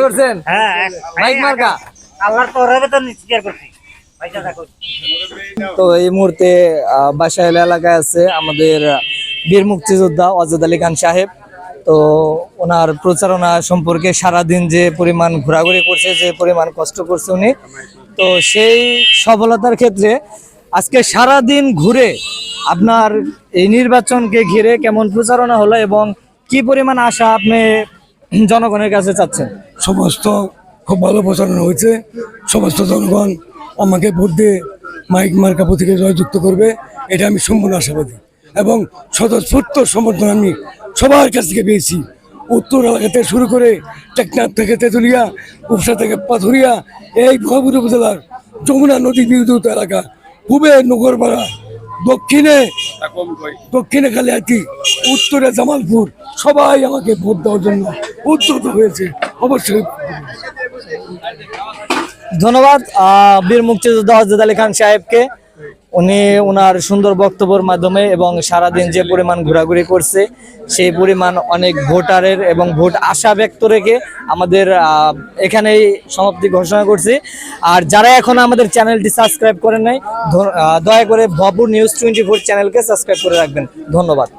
করছেন? হ্যাঁ মাইক মার্কা? আল্লাহর তরফে তো স্বীকার করছি তো এই মুহূর্তে আহ, বাসাইল এলাকায় আছে আমাদের বীর মুক্তিযোদ্ধা অজদ আলী খান সাহেব। তো ওনার প্রচারণা সম্পর্কে সারাদিন যে পরিমাণ ঘোরাঘুরি করছে যে পরিমাণ কষ্ট করছে উনি তো সেই সফলতার ক্ষেত্রে আজকে সারাদিন ঘুরে আপনার এই নির্বাচনকে ঘিরে কেমন প্রচারণা হলো এবং কি পরিমাণ আশা আপনি জনগণের কাছে চাচ্ছেন? সমস্ত খুব ভালো প্রচারণা হয়েছে। সমস্ত জনগণ আমাকে ভোট দিয়ে মাইক মার্কা প্রতীকে জয়যুক্ত করবে, এটা আমি সম্পূর্ণ আশাবাদী। এবং স্বতঃস্ফূর্ত সমর্থন আমি সবার কাছ থেকে পেয়েছি। উত্তর এলাকা থেকে শুরু করে টেকনাথ থেকে তেঁতুলিয়া, উপসা থেকে পাথুরিয়া, এই মহাপুর উপজেলার যমুনা নদী বিদ্যুৎ এলাকা পূবে নগরপাড়া দক্ষিণে দক্ষিণে খালি আর কি, উত্তরে জামালপুর। সবাই আমাকে ভোট দেওয়ার জন্য উদ্যত হয়েছে, অবশ্যই। ধন্যবাদ বীর মুক্তিযোদ্ধা হজরত আলী খান সাহেবকে। উনি ওনার সুন্দর বক্তব্যের মাধ্যমে এবং সারাদিন যে পরিমাণ ঘোরাঘুরি করছে, সেই পরিমাণ অনেক ভোটারের এবং ভোট আশা ব্যক্ত রেখে আমাদের এখানেই সমাপ্তি ঘোষণা করছি। আর যারা এখন আমাদের চ্যানেলটি সাবস্ক্রাইব করেন নাই দয়া করে ভপুর নিউজ টোয়েন্টি ফোর চ্যানেলকে সাবস্ক্রাইব করে রাখবেন। ধন্যবাদ।